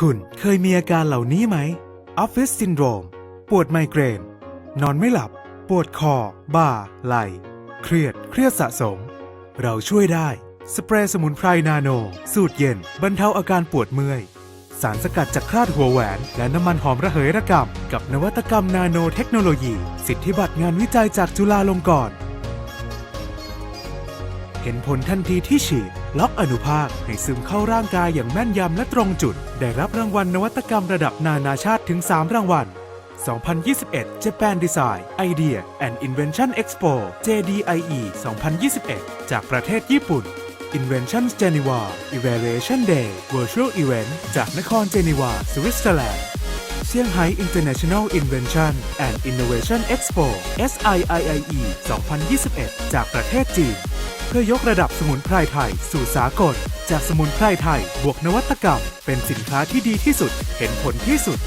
คุณเคยมีอาการเหล่านี้ไหมออฟฟิศซินโดรม ปวดไมเกรน นอนไม่หลับ ปวดคอ บ่า ไหล่ เครียด เครียดสะสม เราช่วยได้ สเปรย์สมุนไพรนาโน สูตรเย็น บรรเทาอาการปวดเมื่อย สารสกัดจากคราดหัวแหวน และน้ำมันหอมระเหยระกำกับนวัตกรรมนาโนเทคโนโลยี สิทธิบัตรงานวิจัยจากจุฬาลงกรณ์ เห็นผลทันทีที่ฉีด ล็อกอนุภาคให้ซึมเข้าร่างกายอย่างแม่นยำและตรงจุด ได้รับรางวัลนวัตกรรมระดับนานาชาติถึง 3 รางวัล 2021 Japan Design Idea and Invention Expo JDIE 2021 จากประเทศญี่ปุ่น Invention Geneva Evaluation Day Virtual Event จากนครเจนีวาสวิตเซอร์แลนด์เซี่ยงไฮ้ International Invention and Innovation Expo SIIIE 2021 จากประเทศจีน พื่อยกระดับสมุนไพรไทย สู่สากล จากสมุนไพรไทย บวกนวัตกรรม เป็นสินค้าที่ดีที่สุด เห็นผลที่สุด